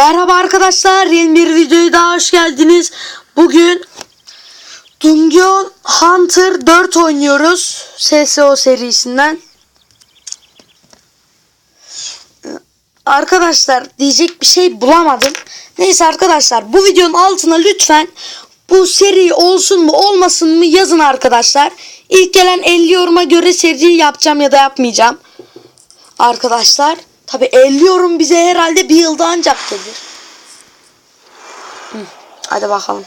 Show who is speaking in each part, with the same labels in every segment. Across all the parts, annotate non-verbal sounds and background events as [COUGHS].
Speaker 1: Merhaba arkadaşlar yeni bir videoya daha hoş geldiniz. Bugün Dungeon Hunter 4 oynuyoruz. SSO serisinden. Arkadaşlar diyecek bir şey bulamadım. Neyse arkadaşlar bu videonun altına lütfen bu seri olsun mu olmasın mı yazın arkadaşlar. İlk gelen 50 yoruma göre seri yapacağım ya da yapmayacağım. Arkadaşlar tabi 50 yorum bize herhalde bir yılda ancak gelir. Hadi bakalım.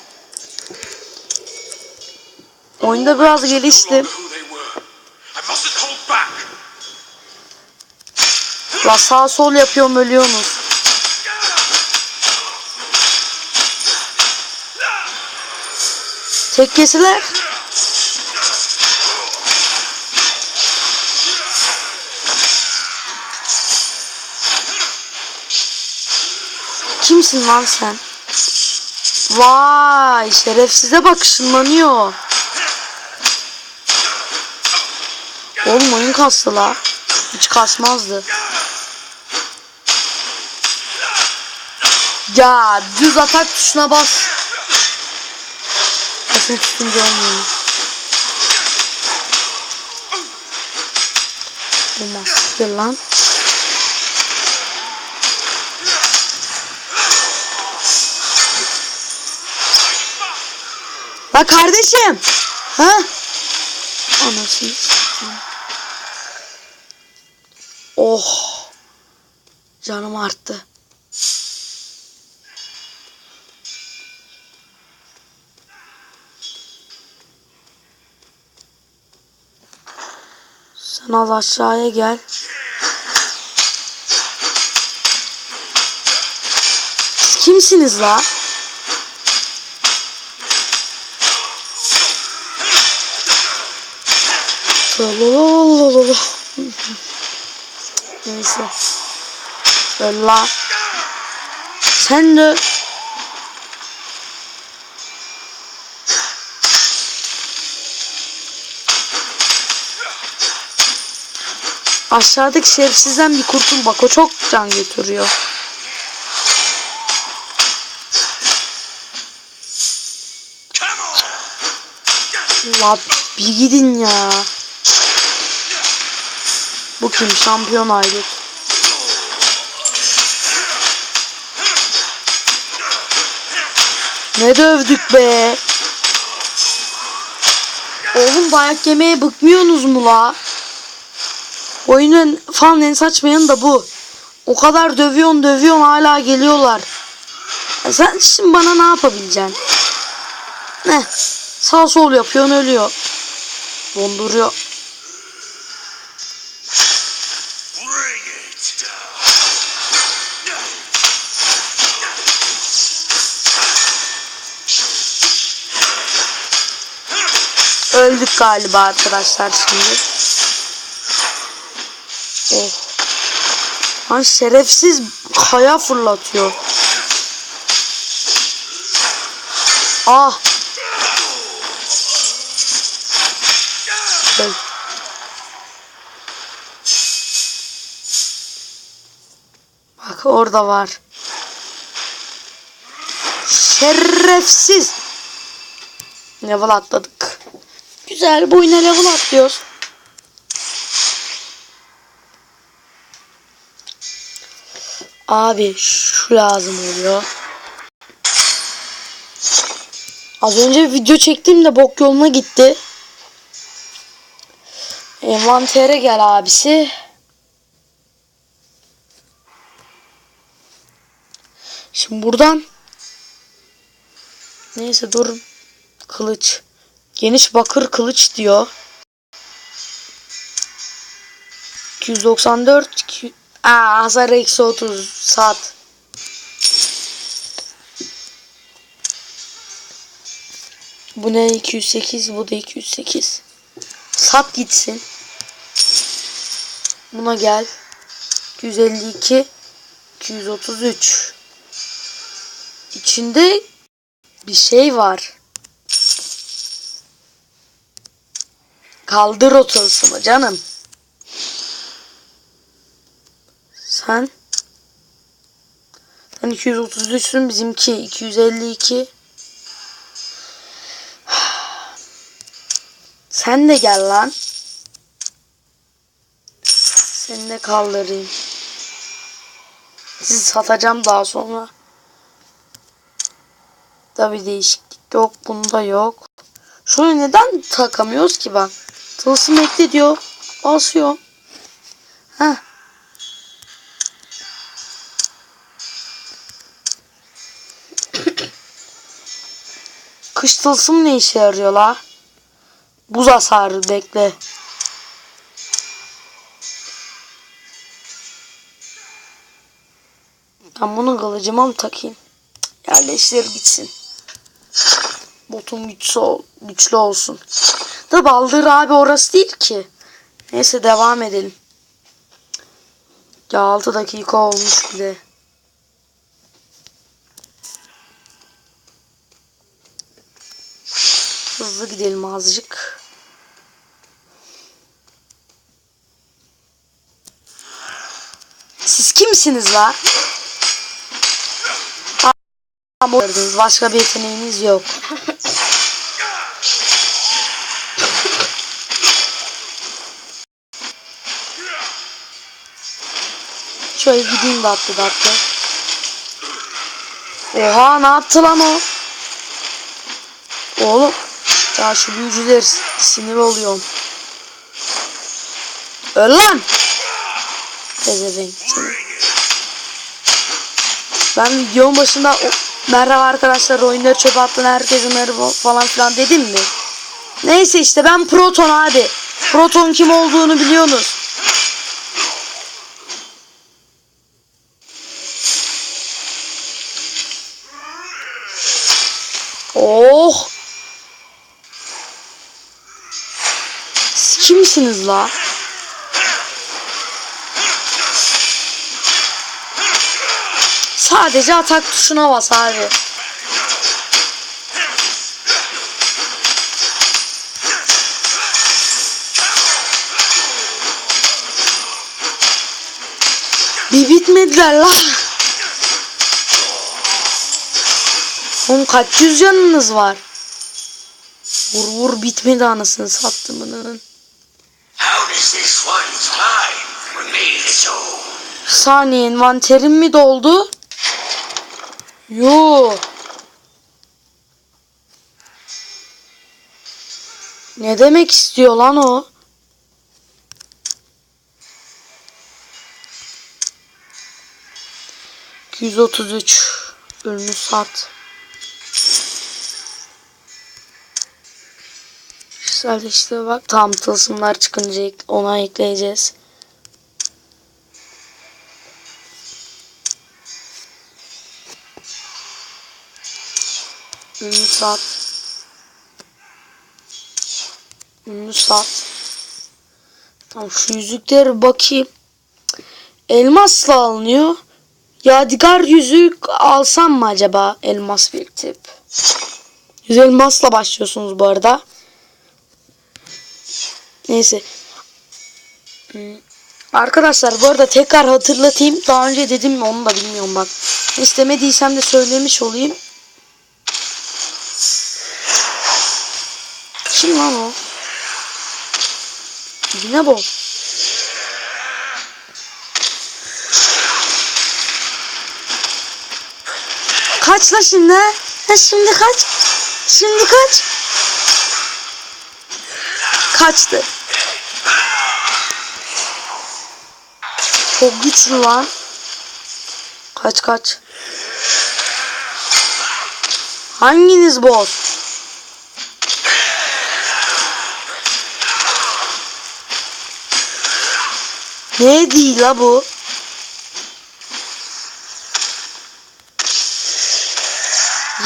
Speaker 1: Oyunda biraz geliştim. La sağ sol yapıyorum ölüyorsunuz. Tek kesiler. Kimsin lan sen? Vay şerefsize bak ışınlanıyor. Oğlum oyun kastı la. Hiç kasmazdı. Ya düz atak tuşuna bas. Basın tutunca olmuyor. Olmaz. Gel lan. La kardeşim. Ha? Anasını. Oh. Canım arttı. Sen az aşağıya gel. Siz kimsiniz la? Neyse. Öl la. Sen de Aşağıdaki şerefsizden bir kurtul bak o çok can götürüyor. La bir gidin ya. Bu kim? Şampiyon aygıt. Ne dövdük be. Oğlum dayak yemeye bıkmıyorsunuz mu la? Oyunun falan en saçma yanı da bu. O kadar dövüyorsun dövüyorsun hala geliyorlar. Ya sen şimdi bana ne yapabileceksin? Ne? Sağ sol yapıyorsun ölüyor. Donduruyor. Öldük galiba arkadaşlar şimdi. Oh. Lan şerefsiz kaya fırlatıyor. Ah. Orada var. Şerefsiz. Level atladık. Güzel bu oyuna level atlıyoruz. Abi şu lazım oluyor. Az önce video çektim de bok yoluna gitti. Envantere gel abisi. Şimdi buradan Neyse dur. Kılıç. Geniş bakır kılıç diyor. 294 iki- Aa, hasar eksi 30 saat. Bu ne 208 bu da 208. Sat gitsin. Buna gel. 252 233 İçinde bir şey var. Kaldır o canım. Sen Sen 233'sün bizimki 252. Sen de gel lan. Seni de kaldırayım. Sizi satacağım daha sonra. Tabi değişiklik yok. Bunda yok. Şunu neden takamıyoruz ki bak. Tılsım ekle diyor. Basıyor. Heh. [COUGHS] Kış tılsım ne işe yarıyor la? Buz hasarı bekle. Ben bunu kılıcıma mı takayım? Yerleştir gitsin. Botum güçlü, ol, güçlü olsun. Da baldır abi orası değil ki. Neyse devam edelim. Ya 6 dakika olmuş bile. Hızlı gidelim azıcık. Siz kimsiniz la? Gördünüz. Başka bir yeteneğiniz yok. Şöyle gideyim de attı da attı. Oha ne yaptı lan o? Oğlum. Ya şu büyücüler sinir oluyorum. Öl lan. Pezevenk. Ben videonun başında o, merhaba arkadaşlar oyunları çöpe attın herkese merhaba falan filan dedim mi? Neyse işte ben Proton abi. Proton kim olduğunu biliyorsunuz. Oh. Siz kimsiniz la? Sadece atak tuşuna bas abi. Bir bitmediler la. Oğlum kaç yüz canınız var? Vur vur bitmedi anasını
Speaker 2: own?
Speaker 1: Bir saniye envanterim mi doldu? Yo. Ne demek istiyor lan o? ...233... ...ürünü sat. Güzel işte bak tam tılsımlar çıkınca ona ekleyeceğiz. Ünlü sat. Ünlü sat. Tamam şu yüzükleri bakayım. Elmasla alınıyor. Yadigar yüzük alsam mı acaba elmas biriktirip? Yüz elmasla başlıyorsunuz bu arada. Neyse. Hmm. Arkadaşlar bu arada tekrar hatırlatayım. Daha önce dedim mi onu da bilmiyorum bak. İstemediysem de söylemiş olayım. Kim lan o? Yine bu. Kaç la şimdi? ha? Şimdi kaç? Şimdi kaç? Kaçtı. Çok güçlü lan. Kaç kaç. Hanginiz boss? Ne değil la bu?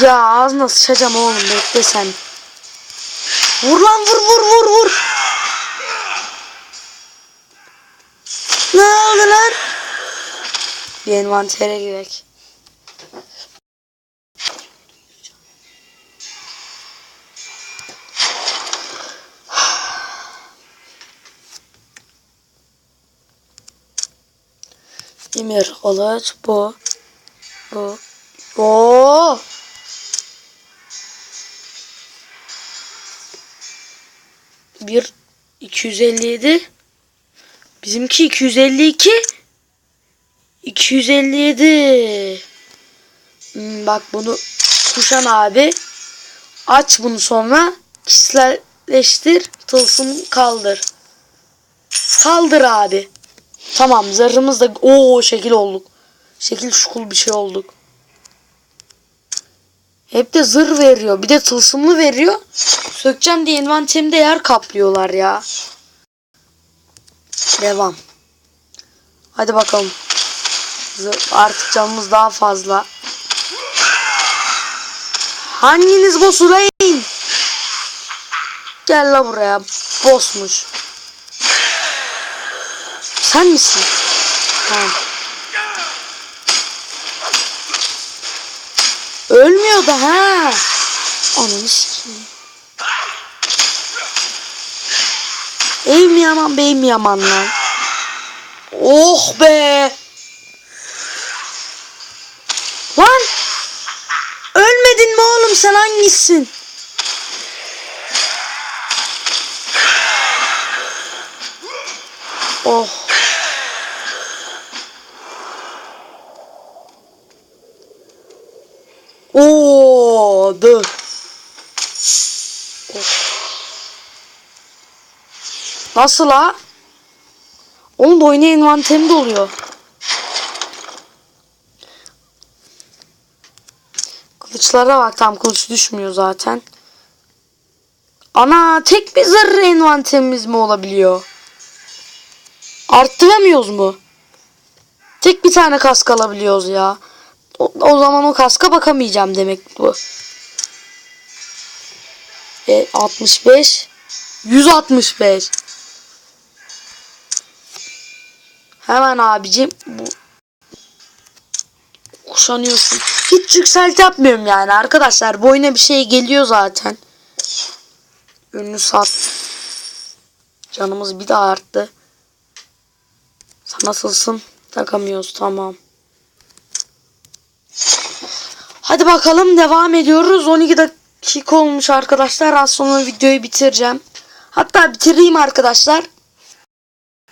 Speaker 1: Ya ağzına sıçacağım oğlum bekle sen. Vur lan vur vur vur vur. Ne oldu lan? Bir envantere girek. Demir kılıç bu. O. Oo. Bir 257 Bizimki 252 257 Hmm, bak bunu kuşan abi aç bunu sonra kişiselleştir tılsım kaldır kaldır abi tamam zırhımız da o şekil olduk. Şekil şukul bir şey olduk. Hep de zırh veriyor. Bir de tılsımlı veriyor. Sökeceğim diye envanterimde yer kaplıyorlar ya. Devam. Hadi bakalım. Zırh- artık canımız daha fazla. Hanginiz boss ulayın? Gel la buraya. Bossmuş. Sen misin? Tamam. Ölmüyor da ha. Ananı sikeyim. Ey mi yaman bey mi yaman lan? Oh be. Lan. Ölmedin mi oğlum sen hangisin? Oh. Oo, dur. Nasıl ha? Onun da oyunu envanterimde oluyor. Kılıçlara bak tam kılıç düşmüyor zaten. Ana tek bir zırh envanterimiz mi olabiliyor? Arttıramıyoruz mu? Tek bir tane kask alabiliyoruz ya. O, zaman o kaska bakamayacağım demek bu. E, 65 165 Hemen abicim bu kuşanıyorsun. Hiç yükselt yapmıyorum yani arkadaşlar. Boyuna bir şey geliyor zaten. Ünlü sat. Canımız bir daha arttı. Sen nasılsın? Takamıyoruz tamam. Hadi bakalım devam ediyoruz. 12 dakika olmuş arkadaşlar. Az sonra videoyu bitireceğim. Hatta bitireyim arkadaşlar.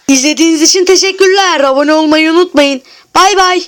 Speaker 1: İzlediğiniz için teşekkürler. Abone olmayı unutmayın. Bay bay.